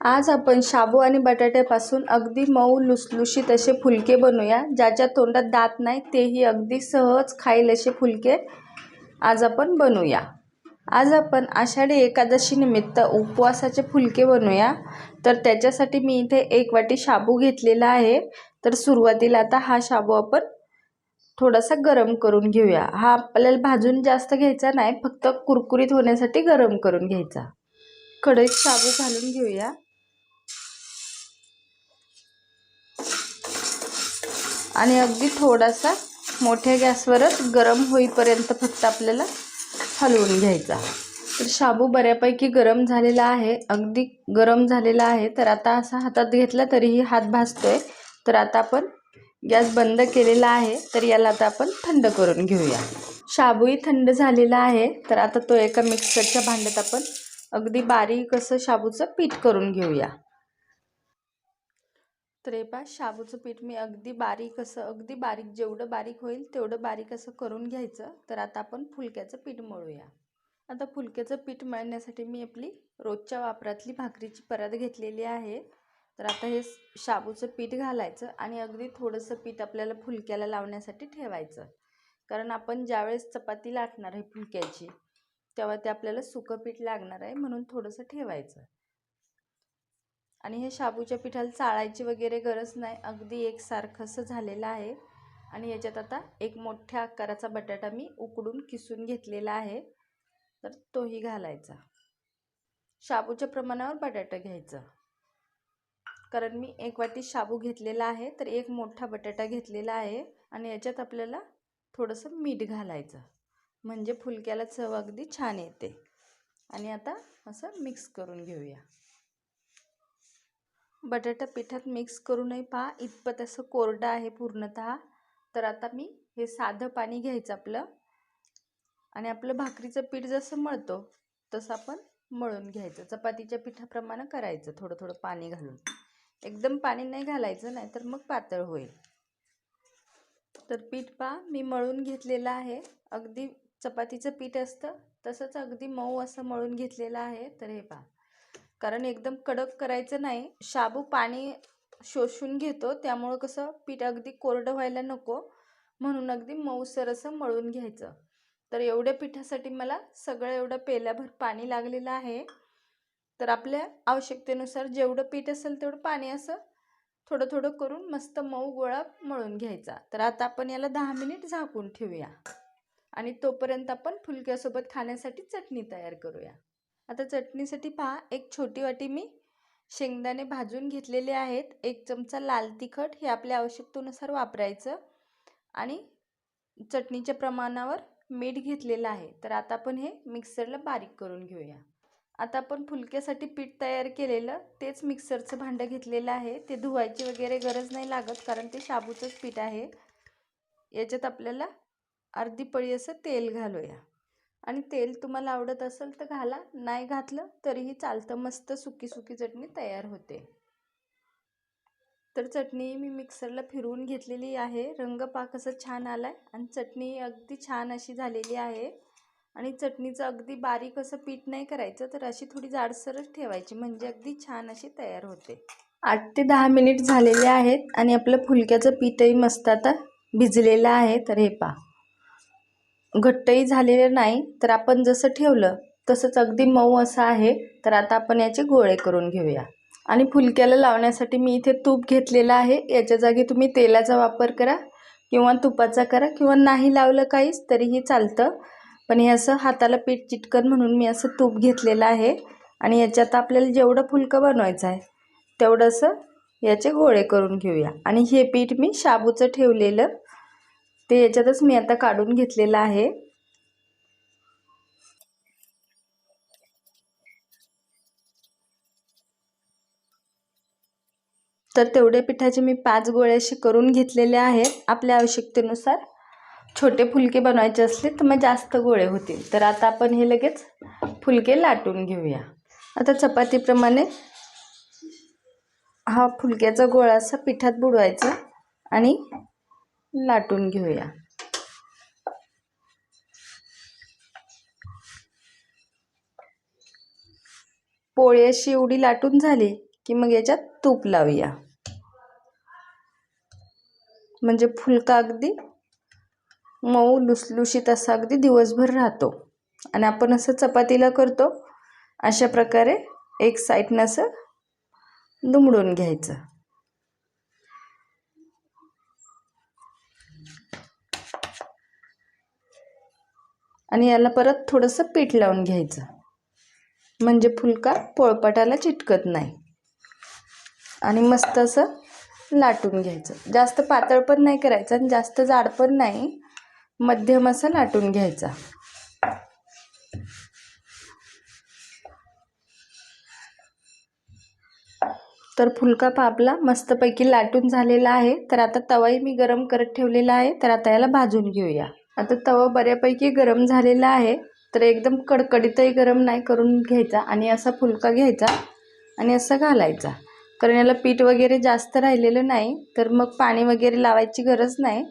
आज आपण शाबू आणि बटाट्यापासून अगदी मऊ लुसलुशीत असे फुलके बनवूया ज्याच्या तोंडात दात नाही तेही अगदी सहज खाईल असे फुलके आज आपण बनवूया आज आपण आषाढी एकादशी निमित्त उपवासाचे फुलके बनवूया तर त्याच्यासाठी मी इथे एक वाटी शाबू घेतलेला आहे. तर सुरुवातीला आता हा शाबू आपण थोडासा गरम करून घेऊया. हा आपल्याला भाजून जास्त घ्यायचा नाही फक्त कुरकुरीत होण्यासाठी गरम करून घ्यायचा. कढईत शाबू घालून घेऊया. आणि अगदी थोडासा मोठ्या गॅसवरच गरम होईपर्यंत फक्त आपल्याला हलवून घ्यायचा. तर शाबू बऱ्यापैकी गरम झालेला आहे. अगदी गरम झालेला आहे. तर आता असा हातात घेतला तरीही हात भाजतोय. तर आता आपण गॅस बंद केलेला आहे. तर याला आता आपण थंड करून घेऊया. शाबूही थंड झालेला आहे. तर आता तो एका मिक्सरच्या भांड्यात आपण अगदी बारीक असं शाबूचं पीठ करून घेऊया. त्रेपा शाबूचं पीठ मी अगदी बारीक असं अगदी बारीक जेवढं बारीक होईल तेवढं बारीक असं करून घ्यायचं. तर आता आपण फुलक्याचं पीठ मळूया. आता फुलक्याचं पीठ मळण्यासाठी मी आपली रोजच्या वापरातली भाकरीची परत घेतलेली आहे. तर आता हे शाबूचं पीठ घालायचं आणि अगदी थोडंसं पीठ आपल्याला फुलक्याला लावण्यासाठी ठेवायचं. कारण आपण ज्यावेळेस चपाती लाटणार आहे फुलक्याची तेव्हा ते आपल्याला सुकं पीठ लागणार आहे म्हणून थोडंसं ठेवायचं. आणि हे शाबूच्या पिठाला चाळायची वगैरे गरज नाही. अगदी एकसारखं असं झालेलं आहे. आणि याच्यात आता एक मोठ्या आकाराचा बटाटा मी उकडून किसून घेतलेला आहे. तर तोही घालायचा. शाबूच्या प्रमाणावर बटाटा घ्यायचा. कारण मी एक वाटी शाबू घेतलेला आहे तर एक मोठा बटाटा घेतलेला आहे. आणि याच्यात आपल्याला थोडंसं मीठ घालायचं. म्हणजे फुलक्याला चव अगदी छान येते. आणि आता असं मिक्स करून घेऊया. बटाटा पिठात मिक्स करूनही पहा इतपत असं कोरडं आहे पूर्णतः. तर आता मी हे साधं पाणी घ्यायचं आपलं. आणि आपलं भाकरीचं पीठ जसं मळतो तसं आपण मळून घ्यायचं. चपातीच्या पिठाप्रमाणे करायचं थोडं थोडं पाणी घालून. एकदम पाणी नाही घालायचं नाही तर मग पातळ होईल. तर पीठ पहा मी मळून घेतलेलं आहे. अगदी चपातीचं पीठ असतं तसंच अगदी मऊ असं मळून घेतलेलं आहे. तर हे पहा कारण एकदम कडक करायचं नाही. शाबू पाणी शोषून घेतो. त्यामुळं कसं पीठ अगदी कोरडं व्हायला नको. म्हणून अगदी मऊसर असं मळून घ्यायचं. तर एवढ्या पिठासाठी मला सगळं एवढं पेल्याभर पाणी लागलेलं आहे. तर आपल्या आवश्यकतेनुसार जेवढं पीठ असेल तेवढं पाणी असं थोडं थोडं करून मस्त मऊ गोळा मळून घ्यायचा. तर आता आपण याला दहा मिनिट झाकून ठेवूया. आणि तोपर्यंत आपण फुलक्यासोबत खाण्यासाठी चटणी तयार करूया. आता चटणीसाठी पहा एक छोटी वाटी मी शेंगदाणे भाजून घेतलेले आहेत. एक चमचा लाल तिखट हे आपल्या आवश्यकतेनुसार वापरायचं. आणि चटणीच्या प्रमाणावर मीठ घेतलेलं आहे. तर आता आपण हे मिक्सरला बारीक करून घेऊया. आता आपण फुलक्यासाठी पीठ तयार केलेलं तेच मिक्सरचं भांडं घेतलेलं आहे. ते धुवायची वगैरे गरज नाही लागत कारण ते शाबूचंच पीठ आहे. याच्यात आपल्याला अर्धी पळी असं तेल घालूया. आणि तेल तुम्हाला आवडत असेल तर घाला. नाही घातलं तरीही चालतं. मस्त सुकी सुकी चटणी तयार होते. तर चटणी मी मिक्सरला फिरवून घेतलेली आहे. रंग पाक असं छान आला आहे आणि चटणी अगदी छान अशी झालेली आहे. आणि चटणीचं अगदी बारीक असं पीठ नाही करायचं तर अशी थोडी जाडसरच ठेवायची. म्हणजे अगदी छान अशी तयार होते. आठ ते दहा मिनिट झालेले आहेत आणि आपलं फुलक्याचं पीठही मस्त आता भिजलेलं आहे. तर हे पा घट्टही झालेलं नाही तर आपण जसं ठेवलं तसंच अगदी मऊ असं आहे तर आता आपण याचे गोळे करून घेऊया. आणि फुलक्याला लावण्यासाठी मी इथे तूप घेतलेलं आहे याच्या जागी तुम्ही तेलाचा वापर करा किंवा तुपाचा करा किंवा नाही लावलं काहीच तरीही चालतं. पण हे असं हाताला पीठ चिटकन म्हणून मी असं तूप घेतलेलं आहे आणि याच्यात आपल्याला जेवढं फुलकं बनवायचं आहे तेवढंसं याचे गोळे करून घेऊया. आणि हे पीठ मी शाबूचं ठेवलेलं ते याच्यातच मी आता काढून घेतलेलं आहे. तर तेवढे पिठाचे मी पाच गोळे असे करून घेतलेले आहेत. आपल्या आवश्यकतेनुसार छोटे फुलके बनवायचे असले तर मग जास्त गोळे होतील. तर आता आपण हे लगेच फुलके लाटून घेऊया. आता चपातीप्रमाणे हा फुलक्याचा गोळा असा पिठात बुडवायचा आणि लाटून घेऊया. पोळी अशी एवढी लाटून झाली की मग याच्यात तूप लावूया. म्हणजे फुलका अगदी मऊ लुसलुशीत असा अगदी दिवसभर राहतो. आणि आपण असं चपातीला करतो अशा प्रकारे एक साईडनं असं दुमडून घ्यायचं. आणि याला परत थोडंसं पीठ लावून घ्यायचं. म्हणजे फुलका पोळपाटाला चिटकत नाही. आणि मस्त असं लाटून घ्यायचं. जास्त पातळ पण नाही करायचं आणि जास्त जाड पण नाही. मध्यम असं लाटून घ्यायचा. तर फुलका पापला मस्तपैकी लाटून झालेला आहे. तर आता तवाही मी गरम करत ठेवलेला आहे. तर आता याला भाजून घेऊया. आता तवा बऱ्यापैकी गरम झालेला आहे तर एकदम कडकडीतही गरम नाही करून घ्यायचा आणि असा फुलका घ्यायचा आणि असा घालायचा. कारण याला पीठ वगैरे जास्त राहिलेलं नाही तर मग पाणी वगैरे लावायची गरज नाही.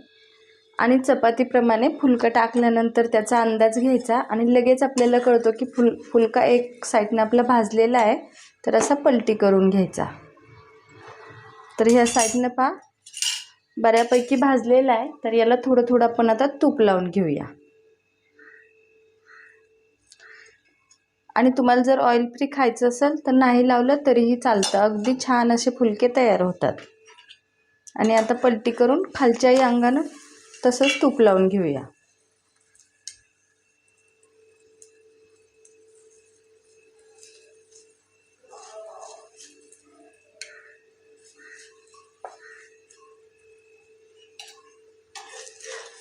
आणि चपातीप्रमाणे फुलका टाकल्यानंतर त्याचा अंदाज घ्यायचा आणि लगेच आपल्याला कळतो की फुल फुलका एक साईडनं आपला भाजलेला आहे तर असा पलटी करून घ्यायचा. तर ह्या साईडनं पहा बऱ्यापैकी भाजलेला आहे तर याला थोडं थोडं आपण आता तूप लावून घेऊया. आणि तुम्हाला जर ऑइल फ्री खायचं असेल तर नाही लावलं तरीही चालतं. अगदी छान असे फुलके तयार होतात. आणि आता पलटी करून खालच्याही अंगानं तसंच तूप लावून घेऊया.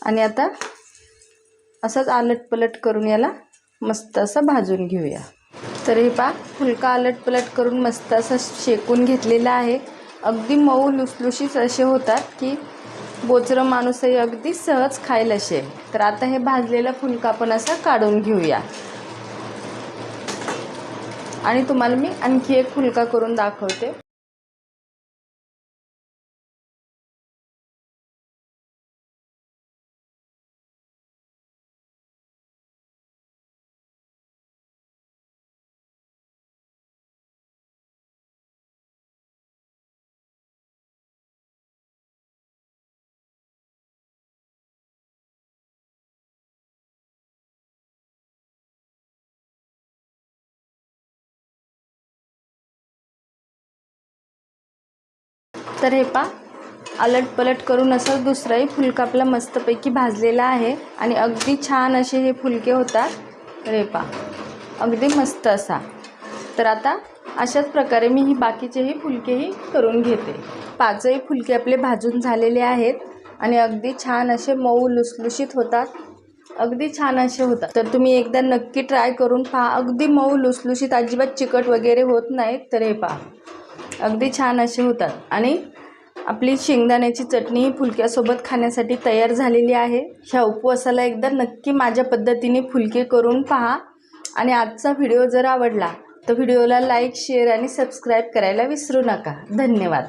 आणि आता असंच आलटपलट करून याला मस्त असं भाजून घेऊया. तर हे पा फुलका आलटपलट करून मस्त असं शेकून घेतलेला आहे. अगदी मऊ लुसलुशीच असे होतात की बोचरं माणूसही अगदी सहज खाईल असे. तर आता हे भाजलेला फुलका आपण असा काढून घेऊया. आणि तुम्हाला मी आणखी एक फुलका करून दाखवते. तर हे पा अलट पलट करून असं दुसराही फुलका आपला मस्तपैकी भाजलेला आहे आणि अगदी छान असे हे फुलके होतात. रेपा अगदी मस्त असा. तर आता अशाच प्रकारे मी ही बाकीचेही फुलकेही करून घेते. पाचही फुलके आपले भाजून झालेले आहेत आणि अगदी छान असे मऊ लुसलुशीत होतात. अगदी छान असे होतात. तर तुम्ही एकदा नक्की ट्राय करून पहा. अगदी मऊ लुसलुशीत अजिबात चिकट वगैरे होत नाहीत. तर हे पहा अगदी छान असे होतात. आणि आपली शेंगदाण्याची चटणी ही फुलक्यासोबत खाण्यासाठी तयार झालेली आहे. ह्या उपवासाला एकदा नक्की माझ्या पद्धतीने फुलके करून पहा. आणि आजचा व्हिडिओ जर आवडला तर व्हिडिओला लाईक शेअर आणि सबस्क्राईब करायला विसरू नका. धन्यवाद.